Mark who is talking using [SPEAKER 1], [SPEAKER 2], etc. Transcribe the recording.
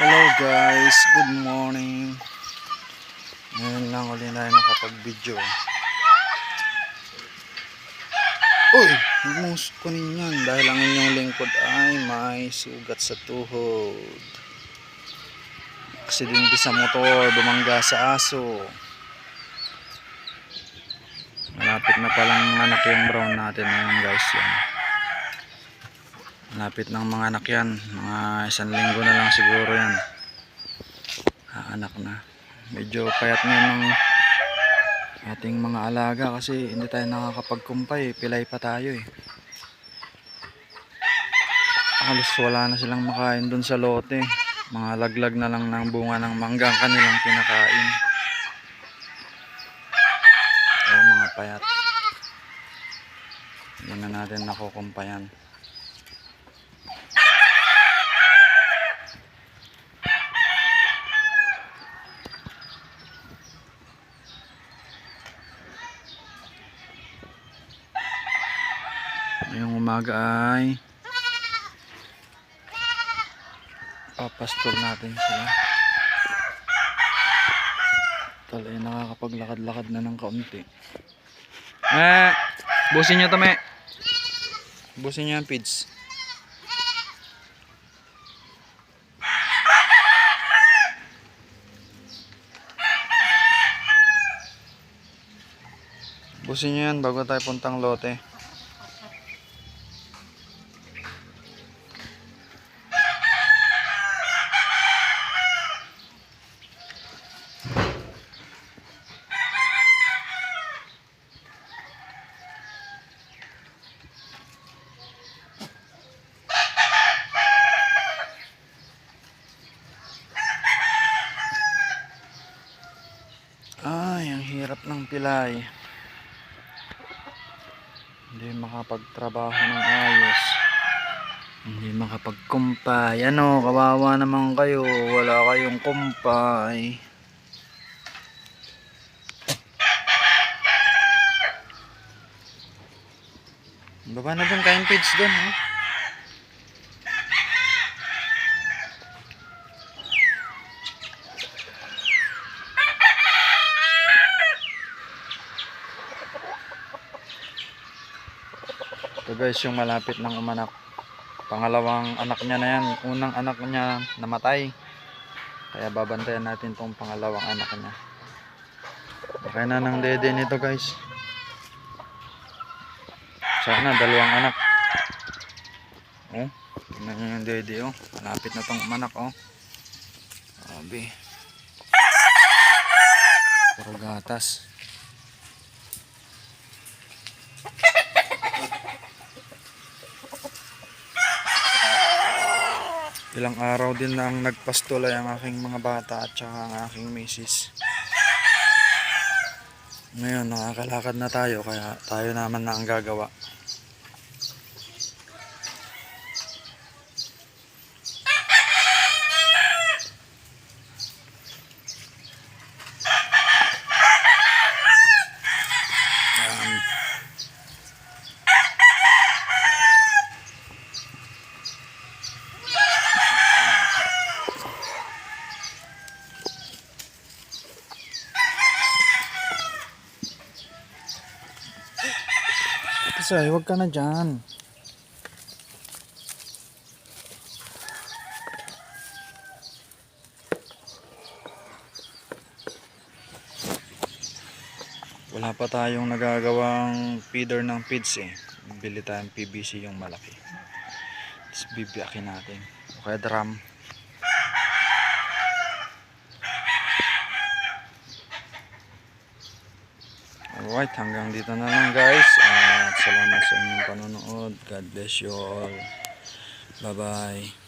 [SPEAKER 1] Hello guys, good morning. Ngayon lang uli tayo nakapag-video. Uy, huwag mong kunin yan dahil ang inyong lingkod ay may sugat sa tuhod. Aksidente sa motor, bumangga sa aso. Malapit na palang anak yung brown natin ngayon guys yan. Malapit ng mga anak yan. Mga isang linggo na lang siguro yan. Anak na. Medyo payat ngayon ng ating mga alaga kasi hindi tayo nakakapagkumpay. Pilay pa tayo eh. Halos wala na silang makain dun sa lote. Mga laglag na lang ng bunga ng mangga ang kanilang kinakain. O mga payat. Hindi na natin nakukumpayan. Ngayong umaga ay papastol natin sila. Tal ay nakakapaglakad-lakad na ng kaunti. Eh, busin nyo to me. Busin nyo yung pids. Busin nyo yan bago tayo puntang lote. Ay, ang hirap ng pilay. Hindi makapagtrabaho ng ayos. Hindi makapagkumpay. Ano, kawawa naman kayo. Wala kayong kumpay. Baba na dun kayong page dun, ha? Ito guys, yung malapit ng umanak. Pangalawang anak niya na yan. Unang anak niya namatay. Kaya babantayan natin tong pangalawang anak niya. Bakay na ng dede nito guys. Sana dalawang anak. Oh, tingnan nyo yung dede oh. Malapit na tong umanak oh. Sabi. Puro gatas. Ilang araw din na ang nagpastulay ang aking mga bata at saka ang aking misis. Ngayon, nakakalakad na tayo kaya tayo naman na ang gagawa. Kasi huwag ka na dyan. Wala pa tayong nagagawang feeder ng feeds eh. Bili tayong PVC yung malaki. Tapos bibiyakin natin. O kaya drum. Alright, hanggang dito na lang guys. At salamat sa inyong panonood. God bless you all. Bye bye.